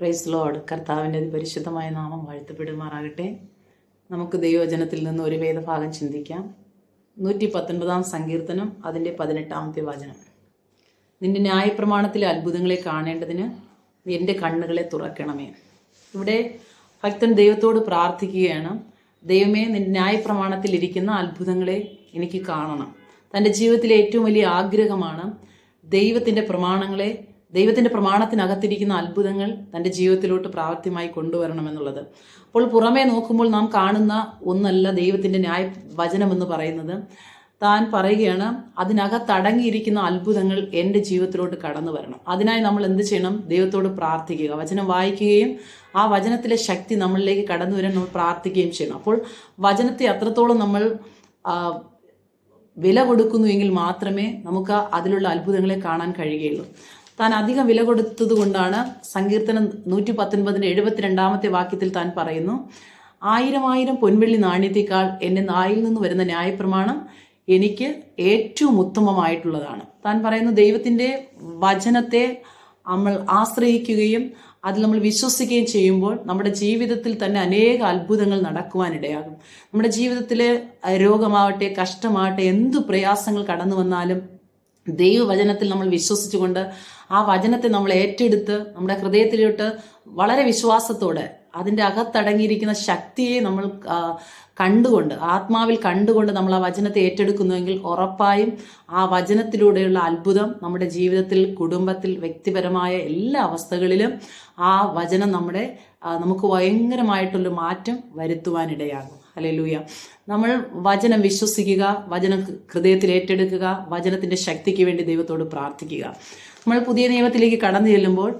Price load കർത്താവിന്റെ പരിശുദ്ധമായ നാമം വാഴ്ത്തപ്പെടുമാറാകട്ടെ. നമുക്ക് ദൈവജനത്തിൽ നിന്ന് ഒരു വേദഭാഗം ചിന്തിക്കാം. നൂറ്റി പത്തൊൻപതാം സങ്കീർത്തനം അതിന്റെ പതിനെട്ടാമത്തെ വചനം. നിന്റെ ന്യായപ്രമാണത്തിലെ അത്ഭുതങ്ങളെ കാണേണ്ടതിന് എന്റെ കണ്ണുകളെ തുറക്കണമേ. ഇവിടെ ഭക്തൻ ദൈവത്തോട് പ്രാർത്ഥിക്കുകയാണ്. ദൈവമേ നിന്റെ ന്യായപ്രമാണത്തിൽ ഇരിക്കുന്ന അത്ഭുതങ്ങളെ എനിക്ക് കാണണം. തന്റെ ജീവിതത്തിലെ ഏറ്റവും വലിയ ആഗ്രഹമാണ് ദൈവത്തിന്റെ പ്രമാണങ്ങളെ ദൈവത്തിന്റെ പ്രമാണത്തിനകത്തിരിക്കുന്ന അത്ഭുതങ്ങൾ തന്റെ ജീവിതത്തിലോട്ട് പ്രാവർത്തികമായി കൊണ്ടുവരണമെന്നുള്ളത്. അപ്പോൾ പുറമേ നോക്കുമ്പോൾ നാം കാണുന്ന ഒന്നല്ല ദൈവത്തിന്റെ ന്യായ വചനമെന്ന് പറയുന്നത്. താൻ പറയുകയാണ് അതിനകത്തടങ്ങിയിരിക്കുന്ന അത്ഭുതങ്ങൾ എന്റെ ജീവിതത്തിലോട്ട് കടന്നു വരണം. അതിനായി നമ്മൾ എന്ത് ചെയ്യണം? ദൈവത്തോട് പ്രാർത്ഥിക്കുക. വചനം വായിക്കുകയും ആ വചനത്തിലെ ശക്തി നമ്മളിലേക്ക് കടന്നു വരാൻ നമ്മൾ പ്രാർത്ഥിക്കുകയും ചെയ്യണം. അപ്പോൾ വചനത്തെ അത്രത്തോളം നമ്മൾ വില കൊടുക്കുന്നുവെങ്കിൽ മാത്രമേ നമുക്ക് അതിലുള്ള അത്ഭുതങ്ങളെ കാണാൻ കഴിയുകയുള്ളൂ. താൻ അധികം വില കൊടുത്തത് കൊണ്ടാണ് സങ്കീർത്തനം നൂറ്റി പത്തൊൻപതിന്റെ എഴുപത്തിരണ്ടാമത്തെ വാക്യത്തിൽ താൻ പറയുന്നു ആയിരം ആയിരം പൊൻവെള്ളി നാണ്യത്തേക്കാൾ എന്റെ നായിൽ നിന്ന് വരുന്ന ന്യായപ്രമാണം എനിക്ക് ഏറ്റവും ഉത്തമമായിട്ടുള്ളതാണ്. താൻ പറയുന്നു ദൈവത്തിന്റെ വചനത്തെ നമ്മൾ ആശ്രയിക്കുകയും അതിൽ നമ്മൾ വിശ്വസിക്കുകയും ചെയ്യുമ്പോൾ നമ്മുടെ ജീവിതത്തിൽ തന്നെ അനേക അത്ഭുതങ്ങൾ നടക്കുവാനിടയാകും. നമ്മുടെ ജീവിതത്തിലെ രോഗമാവട്ടെ കഷ്ടമാവട്ടെ എന്തു പ്രയാസങ്ങൾ കടന്നു വന്നാലും ദൈവവചനത്തിൽ നമ്മൾ വിശ്വസിച്ചുകൊണ്ട് ആ വചനത്തെ നമ്മൾ ഏറ്റെടുത്ത് നമ്മുടെ ഹൃദയത്തിലോട്ട് വളരെ വിശ്വാസത്തോടെ അതിന്റെ അകത്തടങ്ങിയിരിക്കുന്ന ശക്തിയെ നമ്മൾ കണ്ടുകൊണ്ട് ആത്മാവിൽ കണ്ടുകൊണ്ട് നമ്മൾ ആ വചനത്തെ ഏറ്റെടുക്കുന്നുവെങ്കിൽ ഉറപ്പായും ആ വചനത്തിലൂടെയുള്ള അത്ഭുതം നമ്മുടെ ജീവിതത്തിൽ കുടുംബത്തിൽ വ്യക്തിപരമായ എല്ലാ അവസ്ഥകളിലും ആ വചനം നമ്മുടെ നമുക്ക് ഭയങ്കരമായിട്ടുള്ള മാറ്റം വരുത്തുവാനിടയാകും. ഹല്ലേലൂയ. നമ്മൾ വചനം വിശ്വസിക്കുക വചനം ഹൃദയത്തിൽ ഏറ്റെടുക്കുക വചനത്തിന്റെ ശക്തിക്ക് വേണ്ടി ദൈവത്തോട് പ്രാർത്ഥിക്കുക. നമ്മൾ പുതിയ നിയമത്തിലേക്ക് കടന്നു ചെല്ലുമ്പോൾ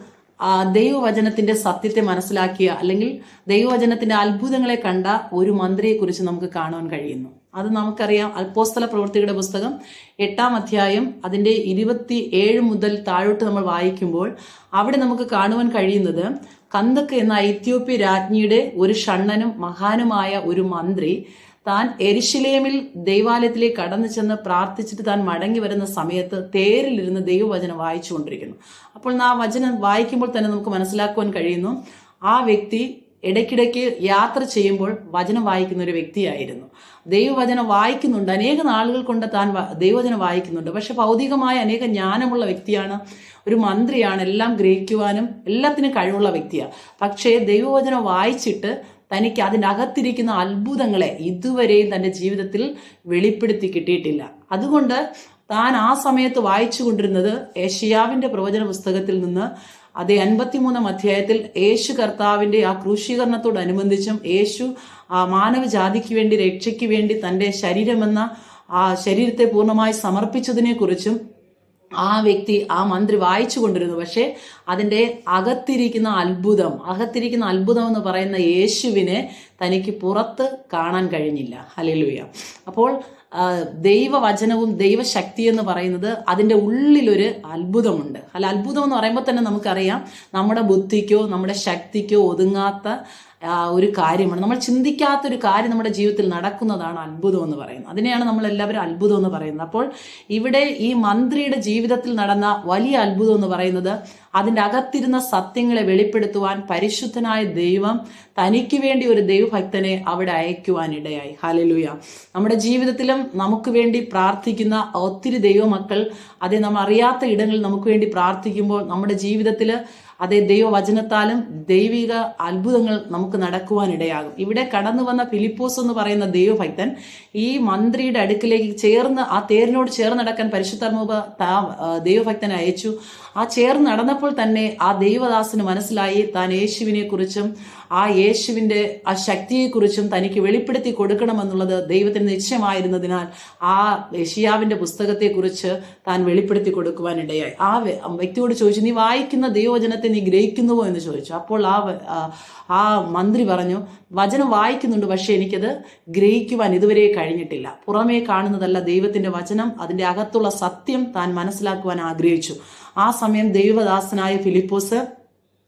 ആ ദൈവവചനത്തിന്റെ സത്യത്തെ മനസ്സിലാക്കിയ അല്ലെങ്കിൽ ദൈവവചനത്തിന്റെ അത്ഭുതങ്ങളെ കണ്ട ഒരു മന്ത്രിയെക്കുറിച്ച് നമുക്ക് കാണുവാൻ കഴിയുന്നു. അത് നമുക്കറിയാം. അൽപ്പോസ്തല പ്രവൃത്തിയുടെ പുസ്തകം എട്ടാം അധ്യായം അതിന്റെ ഇരുപത്തി ഏഴ് മുതൽ താഴോട്ട് നമ്മൾ വായിക്കുമ്പോൾ അവിടെ നമുക്ക് കാണുവാൻ കഴിയുന്നത് കന്തക്ക് എന്ന എത്യോപ്യ രാജ്ഞിയുടെ ഒരു ഷണ്ണനും മഹാനുമായ ഒരു മന്ത്രി താൻ എരിശിലേമിൽ ദൈവാലയത്തിലേക്ക് കടന്നു ചെന്ന് പ്രാർത്ഥിച്ചിട്ട് താൻ മടങ്ങി വരുന്ന സമയത്ത് തേരിലിരുന്ന് ദൈവവചനം വായിച്ചുകൊണ്ടിരിക്കുന്നു. അപ്പോൾ ആ വചനം വായിക്കുമ്പോൾ തന്നെ നമുക്ക് മനസ്സിലാക്കുവാൻ കഴിയുന്നു ആ വ്യക്തി ഇടയ്ക്കിടയ്ക്ക് യാത്ര ചെയ്യുമ്പോൾ വചനം വായിക്കുന്ന ഒരു വ്യക്തിയായിരുന്നു. ദൈവവചനം വായിക്കുന്നുണ്ട്. അനേക നാളുകൾ കൊണ്ട് താൻ ദൈവവചനം വായിക്കുന്നുണ്ട്. പക്ഷെ ഭൗതികമായ അനേക ജ്ഞാനമുള്ള വ്യക്തിയാണ്. ഒരു മന്ത്രിയാണ്. എല്ലാം ഗ്രഹിക്കുവാനും എല്ലാത്തിനും കഴിവുള്ള വ്യക്തിയാണ് പക്ഷേ ദൈവവചനം വായിച്ചിട്ട് തനിക്ക് അതിനകത്തിരിക്കുന്ന അത്ഭുതങ്ങളെ ഇതുവരെയും തന്റെ ജീവിതത്തിൽ വെളിപ്പെടുത്തി കിട്ടിയിട്ടില്ല. അതുകൊണ്ട് താൻ ആ സമയത്ത് വായിച്ചു കൊണ്ടിരുന്നത് ഏഷ്യാവിന്റെ പ്രവചന പുസ്തകത്തിൽ നിന്ന് അതേ അൻപത്തിമൂന്നാം അധ്യായത്തിൽ യേശു കർത്താവിന്റെ ആ ക്രൂശീകരണത്തോടനുബന്ധിച്ചും യേശു ആ മാനവജാതിക്ക് വേണ്ടി രക്ഷയ്ക്ക് വേണ്ടി തന്റെ ശരീരമെന്ന ആ ശരീരത്തെ പൂർണമായി സമർപ്പിച്ചതിനെക്കുറിച്ചും ആ വ്യക്തി ആ മന്ത്രി വായിച്ചു കൊണ്ടിരുന്നു. പക്ഷേ അതിന്റെ അകത്തിരിക്കുന്ന അത്ഭുതം അകത്തിരിക്കുന്ന അത്ഭുതം എന്ന് പറയുന്ന യേശുവിനെ തനിക്ക് പുറത്ത് കാണാൻ കഴിഞ്ഞില്ല. ഹലിലുയ അപ്പോൾ ദൈവവചനവും ദൈവശക്തി എന്ന് പറയുന്നത് അതിന്റെ ഉള്ളിലൊരു അത്ഭുതമുണ്ട്. അല്ല അത്ഭുതം എന്ന് പറയുമ്പോൾ തന്നെ നമുക്കറിയാം നമ്മുടെ ബുദ്ധിക്കോ നമ്മുടെ ശക്തിക്കോ ഒതുങ്ങാത്ത ഒരു കാര്യമാണ്. നമ്മൾ ചിന്തിക്കാത്ത ഒരു കാര്യം നമ്മുടെ ജീവിതത്തിൽ നടക്കുന്നതാണ് അത്ഭുതം എന്ന് പറയുന്നത്. അതിനെയാണ് നമ്മൾ എല്ലാവരും അത്ഭുതം എന്ന് പറയുന്നത്. അപ്പോൾ ഇവിടെ ഈ മന്ത്രിയുടെ ജീവിതത്തിൽ നടന്ന വലിയ അത്ഭുതം എന്ന് പറയുന്നത് അതിന്റെ അകത്തിരുന്ന സത്യങ്ങളെ വെളിപ്പെടുത്തുവാൻ പരിശുദ്ധനായ ദൈവം തനിക്ക് വേണ്ടി ഒരു ദൈവഭക്തനെ അവിടെ അയക്കുവാൻ ഇടയായി. ഹാലലൂയ നമ്മുടെ ജീവിതത്തിലും നമുക്ക് വേണ്ടി പ്രാർത്ഥിക്കുന്ന ഒത്തിരി ദൈവമക്കൾ അതെ നമ്മൾ അറിയാത്ത ഇടങ്ങളിൽ നമുക്ക് വേണ്ടി പ്രാർത്ഥിക്കുമ്പോൾ നമ്മുടെ ജീവിതത്തിൽ അതേ ദൈവവചനത്താലും ദൈവിക അത്ഭുതങ്ങൾ നമുക്ക് നടക്കുവാനിടയാകും ഇവിടെ കടന്നു വന്ന ഫിലിപ്പോസ് എന്ന് പറയുന്ന ദൈവഭക്തൻ ഈ മന്ത്രിയുടെ അടുക്കിലേക്ക് ചേർന്ന് ആ തേരിനോട് ചേർന്ന് നടക്കാൻ പരിശുദ്ധർമ്മ ദൈവഭക്തനെ അയച്ചു. ആ ചേർന്ന് നടന്നപ്പോൾ തന്നെ ആ ദൈവദാസന് മനസ്സിലായി താൻ യേശുവിനെ കുറിച്ചും ആ യേശുവിന്റെ ആ ശക്തിയെക്കുറിച്ചും തനിക്ക് വെളിപ്പെടുത്തി കൊടുക്കണമെന്നുള്ളത് ദൈവത്തിന് നിശ്ചയമായിരുന്നതിനാൽ ആ യഷിയാവിന്റെ പുസ്തകത്തെക്കുറിച്ച് താൻ വെളിപ്പെടുത്തി കൊടുക്കുവാനിടയായി. ആ വ്യക്തിയോട് ചോദിച്ചു നീ വായിക്കുന്ന ദൈവവചനത്തെ നീ ഗ്രഹിക്കുന്നുവോ? എന്ന് ചോദിച്ചു. അപ്പോൾ ആ ആ- ആ മന്ത്രി പറഞ്ഞു വചനം വായിക്കുന്നുണ്ട് പക്ഷേ എനിക്കത് ഗ്രഹിക്കുവാൻ ഇതുവരെ കഴിഞ്ഞിട്ടില്ല. പുറമേ കാണുന്നതല്ല ദൈവത്തിന്റെ വചനം അതിന്റെ അകത്തുള്ള സത്യം താൻ മനസ്സിലാക്കുവാൻ ആഗ്രഹിച്ചു. ആ സമയം ദൈവദാസനായ ഫിലിപ്പോസ്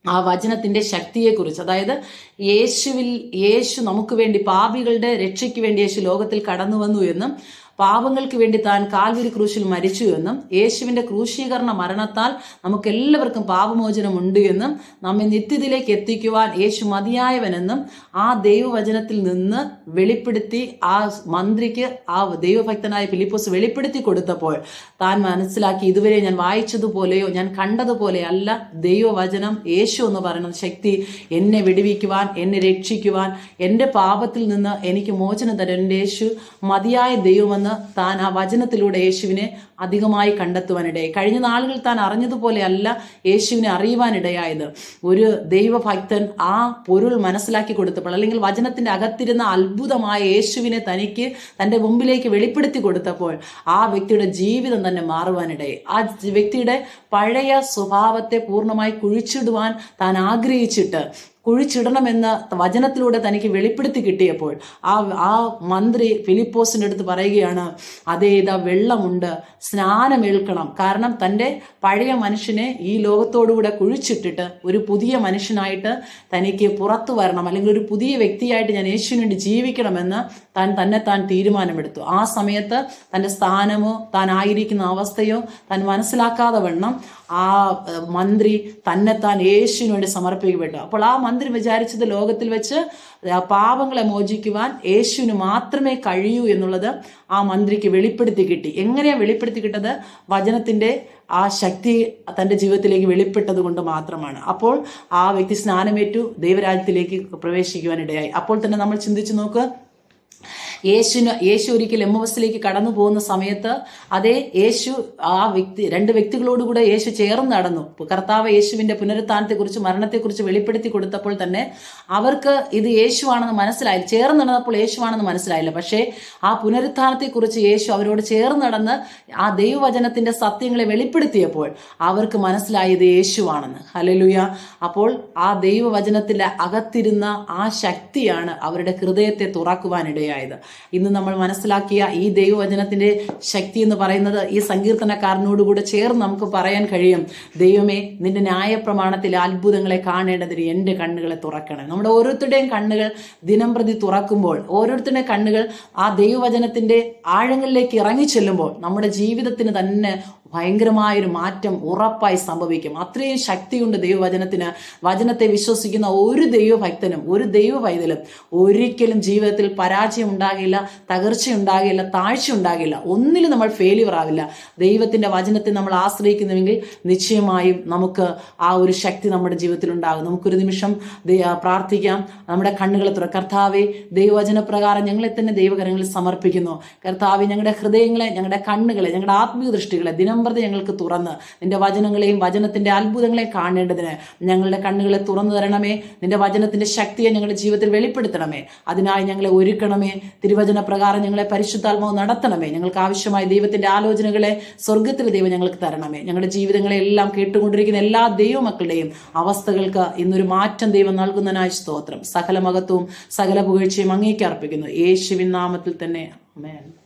ആ വചനത്തിന്റെ ശക്തിയെക്കുറിച്ച് അതായത് യേശുവിൽ യേശു നമുക്ക് വേണ്ടി പാപികളുടെ രക്ഷയ്ക്ക് വേണ്ടി യേശു ലോകത്തിൽ കടന്നു വന്നു എന്നും പാപങ്ങൾക്ക് വേണ്ടി താൻ കാൽവിരി ക്രൂശിൽ മരിച്ചു എന്നും യേശുവിന്റെ ക്രൂശീകരണ മരണത്താൽ നമുക്ക് എല്ലാവർക്കും പാപമോചനം ഉണ്ട് എന്നും നമ്മെ നിത്യത്തിലേക്ക് എത്തിക്കുവാൻ യേശു മതിയായവനെന്നും ആ ദൈവവചനത്തിൽ നിന്ന് വെളിപ്പെടുത്തി ആ മന്ത്രിക്ക് ആ ദൈവഭക്തനായ ഫിലിപ്പോസ് വെളിപ്പെടുത്തി കൊടുത്തപ്പോൾ താൻ മനസ്സിലാക്കി ഇതുവരെ ഞാൻ വായിച്ചതുപോലെയോ ഞാൻ കണ്ടതുപോലെ അല്ല ദൈവവചനം യേശു എന്ന് പറയുന്ന ശക്തി എന്നെ വിടുവിക്കുവാൻ എന്നെ രക്ഷിക്കുവാൻ എന്റെ പാപത്തിൽ നിന്ന് എനിക്ക് മോചനം തരും എന്റെ യേശു മതിയായ ദൈവമെന്ന് താൻ ആ വചനത്തിലൂടെ യേശുവിനെ അധികമായി കണ്ടെത്തുവാനിടയായി. കഴിഞ്ഞ നാളുകൾ താൻ അറിഞ്ഞതുപോലെ അല്ല യേശുവിനെ അറിയുവാനിടയായത്. ഒരു ദൈവഭക്തൻ ആ പൊരുൾ മനസ്സിലാക്കി കൊടുത്തപ്പോൾ അല്ലെങ്കിൽ വചനത്തിന്റെ അകത്തിരുന്ന അത്ഭുതമായ യേശുവിനെ തനിക്ക് തന്റെ മുമ്പിലേക്ക് വെളിപ്പെടുത്തി കൊടുത്തപ്പോൾ ആ വ്യക്തിയുടെ ജീവിതം തന്നെ മാറുവാനിടയായി. ആ വ്യക്തിയുടെ പഴയ സ്വഭാവത്തെ പൂർണമായി കുഴിച്ചിടുവാൻ താൻ ആഗ്രഹിച്ചിട്ട് കുഴിച്ചിടണമെന്ന് വചനത്തിലൂടെ തനിക്ക് വെളിപ്പെടുത്തി കിട്ടിയപ്പോൾ ആ ആ മന്ത്രി ഫിലിപ്പോസിന്റെ അടുത്ത് പറയുകയാണ് അതേ ഇതാ വെള്ളമുണ്ട് സ്നാനമേൽക്കണം. കാരണം തന്റെ പഴയ മനുഷ്യനെ ഈ ലോകത്തോടുകൂടെ കുഴിച്ചിട്ടിട്ട് ഒരു പുതിയ മനുഷ്യനായിട്ട് തനിക്ക് പുറത്തു വരണം അല്ലെങ്കിൽ ഒരു പുതിയ വ്യക്തിയായിട്ട് ഞാൻ യേശുവിന് വേണ്ടി ജീവിക്കണമെന്ന് താൻ തന്നെ താൻ തീരുമാനമെടുത്തു. ആ സമയത്ത് തന്റെ സ്ഥാനമോ താൻ ആയിരിക്കുന്ന അവസ്ഥയോ താൻ മനസ്സിലാക്കാതെ വണ്ണം ആ മന്ത്രി തന്നെത്താൻ താൻ യേശുവിന് വേണ്ടി സമർപ്പിക്കപ്പെട്ടു. അപ്പോൾ ആ മന്ത്രി വിചാരിച്ചത് ലോകത്തിൽ വെച്ച് പാപങ്ങളെ മോചിക്കുവാൻ യേശുവിന് മാത്രമേ കഴിയൂ എന്നുള്ളത് ആ മന്ത്രിക്ക് വെളിപ്പെടുത്തി കിട്ടി. എങ്ങനെയാണ് വെളിപ്പെടുത്തി കിട്ടത്? വചനത്തിന്റെ ആ ശക്തി തന്റെ ജീവിതത്തിലേക്ക് വെളിപ്പെട്ടത് കൊണ്ട് മാത്രമാണ്. അപ്പോൾ ആ വ്യക്തി സ്നാനമേറ്റു ദൈവരാജ്യത്തിലേക്ക് പ്രവേശിക്കുവാനിടയായി അപ്പോൾ തന്നെ നമ്മൾ ചിന്തിച്ചു നോക്ക് യേശുവിന് യേശു ഒരിക്കൽ എം എസിലേക്ക് കടന്നു പോകുന്ന സമയത്ത് അതേ യേശു ആ വ്യക്തി രണ്ട് വ്യക്തികളോടുകൂടെ യേശു ചേർന്ന് നടന്നു. കർത്താവ് യേശുവിന്റെ പുനരുത്ഥാനത്തെക്കുറിച്ച് മരണത്തെക്കുറിച്ച് വെളിപ്പെടുത്തി കൊടുത്തപ്പോൾ തന്നെ അവർക്ക് ഇത് യേശുവാണെന്ന് മനസ്സിലായില്ല. ചേർന്ന് നടന്നപ്പോൾ യേശുവാണെന്ന് മനസ്സിലായില്ല. പക്ഷേ ആ പുനരുത്ഥാനത്തെക്കുറിച്ച് യേശു അവരോട് ചേർന്ന് നടന്ന് ആ ദൈവവചനത്തിന്റെ സത്യങ്ങളെ വെളിപ്പെടുത്തിയപ്പോൾ അവർക്ക് മനസ്സിലായി മനസ്സിലായത് യേശുവാണെന്ന്. ഹലലുയ അപ്പോൾ ആ ദൈവവചനത്തിൽ അകത്തിരുന്ന ആ ശക്തിയാണ് അവരുടെ ഹൃദയത്തെ തുറക്കുവാനിടയായത്. ഇന്ന് നമ്മൾ മനസ്സിലാക്കിയ ഈ ദൈവവചനത്തിന്റെ ശക്തി എന്ന് പറയുന്നത് ഈ സങ്കീർത്തനക്കാരനോടുകൂടെ ചേർന്ന് നമുക്ക് പറയാൻ കഴിയും. ദൈവമേ നിന്റെ ന്യായപ്രമാണത്തിലെ അത്ഭുതങ്ങളെ കാണേണ്ടതിന് എന്റെ കണ്ണുകളെ തുറക്കണം നമ്മുടെ ഓരോരുത്തരുടെയും കണ്ണുകൾ ദിനം പ്രതി തുറക്കുമ്പോൾ ഓരോരുത്തരുടെയും കണ്ണുകൾ ആ ദൈവവചനത്തിന്റെ ആഴങ്ങളിലേക്ക് ഇറങ്ങി ചെല്ലുമ്പോൾ നമ്മുടെ ജീവിതത്തിന് തന്നെ ഭയങ്കരമായൊരു മാറ്റം ഉറപ്പായി സംഭവിക്കും. അത്രയും ശക്തിയുണ്ട് ദൈവവചനത്തിന്. വചനത്തെ വിശ്വസിക്കുന്ന ഒരു ദൈവഭക്തനും ഒരു ദൈവ പൈതലും ഒരിക്കലും ജീവിതത്തിൽ പരാജയം ഉണ്ടാകില്ല തകർച്ച ഉണ്ടാകില്ല താഴ്ച ഉണ്ടാകില്ല ഒന്നിലും നമ്മൾ ഫെയിലിയർ ആവില്ല. ദൈവത്തിന്റെ വചനത്തെ നമ്മൾ ആശ്രയിക്കുന്നുവെങ്കിൽ നിശ്ചയമായും നമുക്ക് ആ ഒരു ശക്തി നമ്മുടെ ജീവിതത്തിൽ ഉണ്ടാകും നമുക്കൊരു നിമിഷം പ്രാർത്ഥിക്കാം. നമ്മുടെ കണ്ണുകളെ തുറ. കർത്താവെ ദൈവവചന പ്രകാരം ഞങ്ങളെ തന്നെ ദൈവകരങ്ങളിൽ സമർപ്പിക്കുന്നു. കർത്താവെ ഞങ്ങളുടെ ഹൃദയങ്ങളെ ഞങ്ങളുടെ കണ്ണുകളെ ഞങ്ങളുടെ ആത്മീയ ദൃഷ്ടികളെ ദിനംപ്രതി ഞങ്ങൾക്ക് തുറന്ന്. നിന്റെ വചനങ്ങളെയും വചനത്തിന്റെ അത്ഭുതങ്ങളെ കാണേണ്ടതിന് ഞങ്ങളുടെ കണ്ണുകളെ തുറന്നു തരണമേ. നിന്റെ വചനത്തിന്റെ ശക്തിയെ ഞങ്ങളുടെ ജീവിതത്തിൽ വെളിപ്പെടുത്തണമേ. അതിനായി ഞങ്ങളെ ഒരുക്കണമേ. തിരുവചന പ്രകാരം ഞങ്ങളെ പരിശുദ്ധാത്മാവ് നടത്തണമേ. ഞങ്ങൾക്ക് ആവശ്യമായ ദൈവത്തിന്റെ ആലോചനകളെ സ്വർഗത്തിലെ ദൈവം ഞങ്ങൾക്ക് തരണമേ. ഞങ്ങളുടെ ജീവിതങ്ങളെ എല്ലാം കേട്ടുകൊണ്ടിരിക്കുന്ന എല്ലാ ദൈവമക്കളുടെയും അവസ്ഥകൾക്ക് ഇന്നൊരു മാറ്റം ദൈവം നൽകുന്നതിനായി സ്തോത്രം. സകല മകത്വവും സകല പുകഴ്ചയും അങ്ങേക്ക് അർപ്പിക്കുന്നു. യേശുവിൻ നാമത്തിൽ തന്നെ. അമേൻ